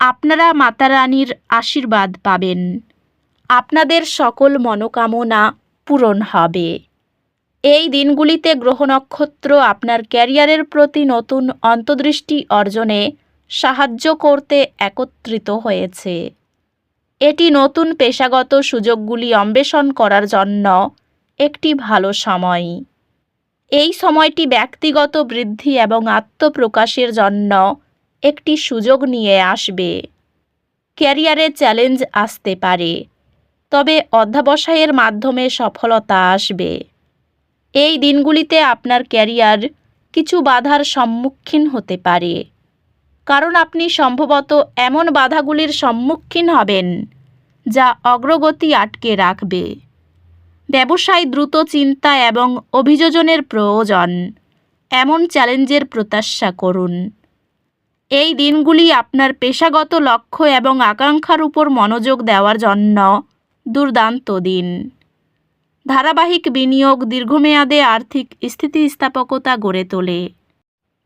আপনারা মাতা রানীর আশীর্বাদ পাবেন। আপনাদের সকল মনোকামনা পূরণ হবে। এই দিনগুলিতে গ্রহ নক্ষত্র আপনার ক্যারিয়ারের প্রতি নতুন অন্তর্দৃষ্টি অর্জনে সাহায্য করতে একত্রিত হয়েছে। এটি নতুন পেশাগত সুযোগগুলি অন্বেষণ করার জন্য একটি ভালো সময়। এই সময়টি ব্যক্তিগত বৃদ্ধি এবং আত্মপ্রকাশের জন্য একটি সুযোগ নিয়ে আসবে। ক্যারিয়ারে চ্যালেঞ্জ আসতে পারে, তবে অধ্যাবসায়ের মাধ্যমে সফলতা আসবে। এই দিনগুলিতে আপনার ক্যারিয়ার কিছু বাধার সম্মুখীন হতে পারে। কারণ আপনি সম্ভবত এমন বাধাগুলির সম্মুখীন হবেন যা অগ্রগতি আটকে রাখবে। ব্যবসায় দ্রুত চিন্তা এবং অভিযোজনের প্রয়োজন। এমন চ্যালেঞ্জের প্রত্যাশা করুন। এই দিনগুলি আপনার পেশাগত লক্ষ্য এবং আকাঙ্ক্ষার উপর মনোযোগ দেওয়ার জন্য দুর্দান্ত দিন। ধারাবাহিক বিনিয়োগ দীর্ঘমেয়াদে আর্থিক স্থিতিস্থাপকতা গড়ে তোলে।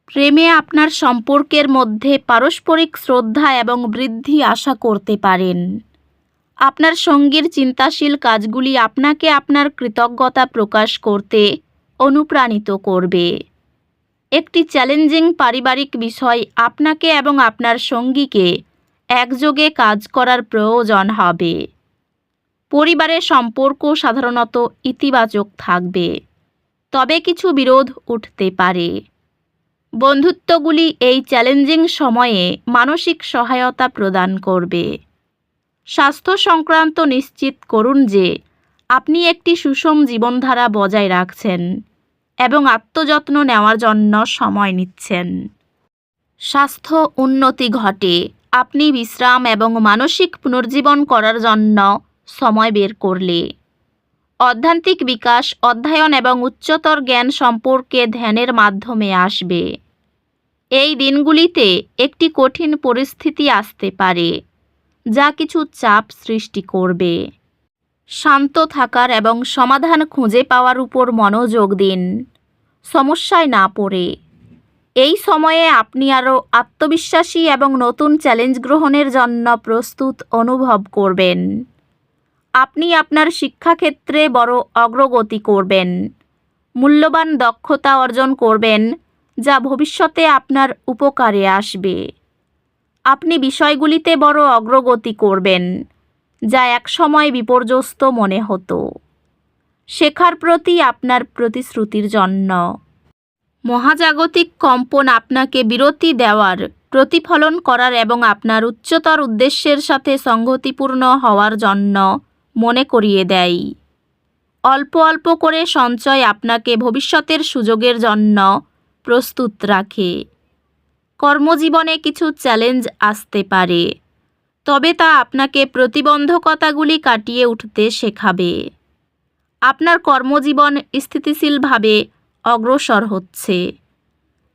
প্রেমে আপনার সম্পর্কের মধ্যে পারস্পরিক শ্রদ্ধা এবং বৃদ্ধি আশা করতে পারেন। আপনার সঙ্গীর চিন্তাশীল কাজগুলি আপনাকে আপনার কৃতজ্ঞতা প্রকাশ করতে অনুপ্রাণিত করবে। একটি চ্যালেঞ্জিং পারিবারিক বিষয় আপনাকে এবং আপনার সঙ্গীকে একযোগে কাজ করার প্রয়োজন হবে। পরিবারের সম্পর্ক সাধারণত ইতিবাচক থাকবে, তবে কিছু বিরোধ উঠতে পারে। বন্ধুত্বগুলি এই চ্যালেঞ্জিং সময়ে মানসিক সহায়তা প্রদান করবে। স্বাস্থ্য সংক্রান্ত নিশ্চিত করুন যে আপনি একটি সুষম জীবনধারা বজায় রাখছেন। এবং আত্মযত্ন নেওয়ার জন্য সময় নিচ্ছেন। স্বাস্থ্য উন্নতি ঘটে। আপনি বিশ্রাম এবং মানসিক পুনর্জীবন করার জন্য সময় বের করলে। অধ্যান্তিক বিকাশ, অধ্যয়ন এবং উচ্চতর জ্ঞান সম্পর্কে ধ্যানের মাধ্যমে আসবে। এই দিনগুলিতে একটি কঠিন পরিস্থিতি আসতে পারে, যা কিছু চাপ সৃষ্টি করবে। শান্ত থাকার এবং সমাধান খুঁজে পাওয়ার উপর মনোযোগ দিন। সমস্যায় না পড়ে। এই সময়ে আপনি আরও আত্মবিশ্বাসী এবং নতুন চ্যালেঞ্জ গ্রহণের জন্য প্রস্তুত অনুভব করবেন। আপনি আপনার শিক্ষাক্ষেত্রে বড় অগ্রগতি করবেন। মূল্যবান দক্ষতা অর্জন করবেন, যা ভবিষ্যতে আপনার উপকারে আসবে। আপনি বিষয়গুলিতে বড় অগ্রগতি করবেন। যা একসময় বিপর্যস্ত মনে হতো। শেখার প্রতি আপনার প্রতিশ্রুতির জন্য। মহাজাগতিক কম্পন আপনাকে বিরতি দেওয়ার, প্রতিফলন করার এবং আপনার উচ্চতর উদ্দেশ্যের সাথে সংগতিপূর্ণ হওয়ার জন্য মনে করিয়ে দেয়। অল্প অল্প করে সঞ্চয় আপনাকে ভবিষ্যতের সুযোগের জন্য প্রস্তুত রাখে। কর্মজীবনে কিছু চ্যালেঞ্জ আসতে পারে। তবে তা আপনাকে প্রতিবন্ধকতাগুলি কাটিয়ে উঠতে শেখাবে। আপনার কর্মজীবন স্থিতিশীলভাবে অগ্রসর হচ্ছে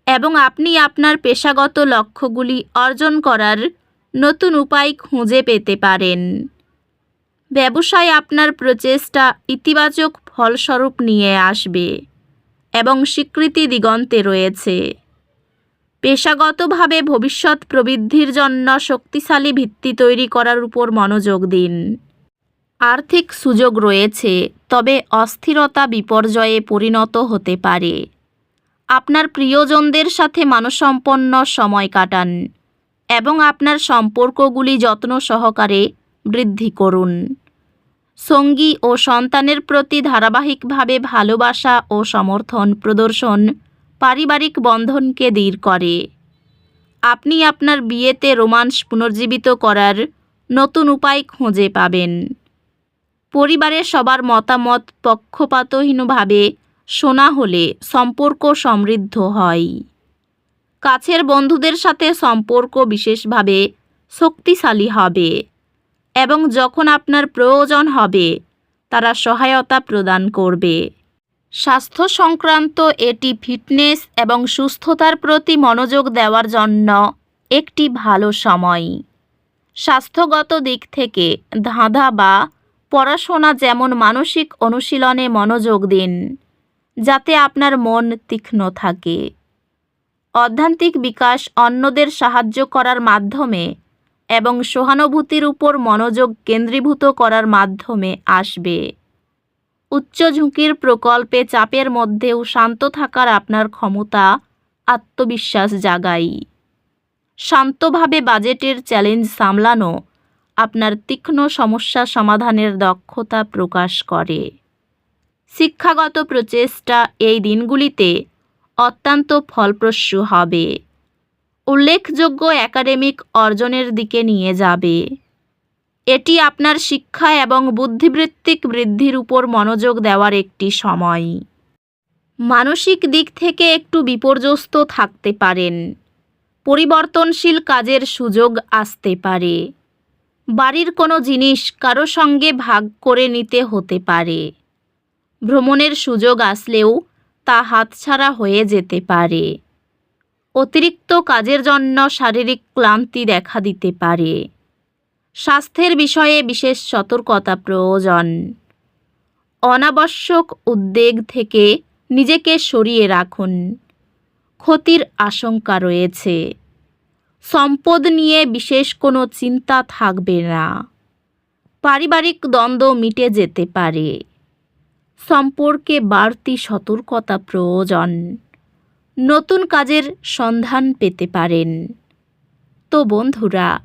এবং আপনি আপনার পেশাগত লক্ষ্যগুলি অর্জন করার নতুন উপায় খুঁজে পেতে পারেন। ব্যবসায় আপনার প্রচেষ্টা ইতিবাচক ফলস্বরূপ নিয়ে আসবে এবং স্বীকৃতি দিগন্তে রয়েছে। পেশাগতভাবে ভবিষ্যৎ প্রবৃদ্ধির জন্য শক্তিশালী ভিত্তি তৈরি করার উপর মনোযোগ দিন। আর্থিক সুযোগ রয়েছে, তবে অস্থিরতা বিপর্যয়ে পরিণত হতে পারে। আপনার প্রিয়জনদের সাথে মানসম্পন্ন সময় কাটান এবং আপনার সম্পর্কগুলি যত্ন সহকারে বৃদ্ধি করুন। সঙ্গী ও সন্তানের প্রতি ধারাবাহিকভাবে ভালোবাসা ও সমর্থন প্রদর্শন পারিবারিক বন্ধনকে দৃঢ় করে। আপনি আপনার বিয়েতে রোমান্স পুনর্জীবিত করার নতুন উপায় খুঁজে পাবেন। পরিবারের সবার মতামত পক্ষপাতহীনভাবে শোনা হলে সম্পর্ক সমৃদ্ধ হয়। কাছের বন্ধুদের সাথে সম্পর্ক বিশেষভাবে শক্তিশালী হবে এবং যখন আপনার প্রয়োজন হবে, তারা সহায়তা প্রদান করবে। স্বাস্থ্য সংক্রান্ত এটি ফিটনেস এবং সুস্থতার প্রতি মনোযোগ দেওয়ার জন্য একটি ভালো সময়। স্বাস্থ্যগত দিক থেকে ধাঁধা বা পড়াশোনা যেমন মানসিক অনুশীলনে মনোযোগ দিন, যাতে আপনার মন তীক্ষ্ণ থাকে। অধ্যান্তিক বিকাশ অন্যদের সাহায্য করার মাধ্যমে এবং সহানুভূতির উপর মনোযোগ কেন্দ্রীভূত করার মাধ্যমে আসবে। উচ্চ ঝুঁকির প্রকল্পে চাপের মধ্যেও শান্ত থাকার আপনার ক্ষমতা আত্মবিশ্বাস জাগাই। শান্তভাবে বাজেটের চ্যালেঞ্জ সামলানো আপনার তীক্ষ্ণ সমস্যা সমাধানের দক্ষতা প্রকাশ করে। শিক্ষাগত প্রচেষ্টা এই দিনগুলিতে অত্যন্ত ফলপ্রসূ হবে। উল্লেখযোগ্য একাডেমিক অর্জনের দিকে নিয়ে যাবে। এটি আপনার শিক্ষা এবং বুদ্ধিবৃত্তিক বৃদ্ধির উপর মনোযোগ দেওয়ার একটি সময়। মানসিক দিক থেকে একটু বিপর্যস্ত থাকতে পারেন। পরিবর্তনশীল কাজের সুযোগ আসতে পারে। বাড়ির কোনো জিনিস কারও সঙ্গে ভাগ করে নিতে হতে পারে। ভ্রমণের সুযোগ আসলেও তা হাতছাড়া হয়ে যেতে পারে। অতিরিক্ত কাজের জন্য শারীরিক ক্লান্তি দেখা দিতে পারে। স্বাস্থ্যের বিষয়ে বিশেষ সতর্কতা প্রয়োজন। অনাবশ্যক উদ্বেগ থেকে নিজেকে সরিয়ে রাখুন। ক্ষতির আশঙ্কা রয়েছে। সম্পদ নিয়ে বিশেষ কোনো চিন্তা থাকবে না। পারিবারিক দ্বন্দ্ব মিটে যেতে পারে। সম্পর্কে বাড়তি সতর্কতা প্রয়োজন। নতুন কাজের সন্ধান পেতে পারেন। তো বন্ধুরা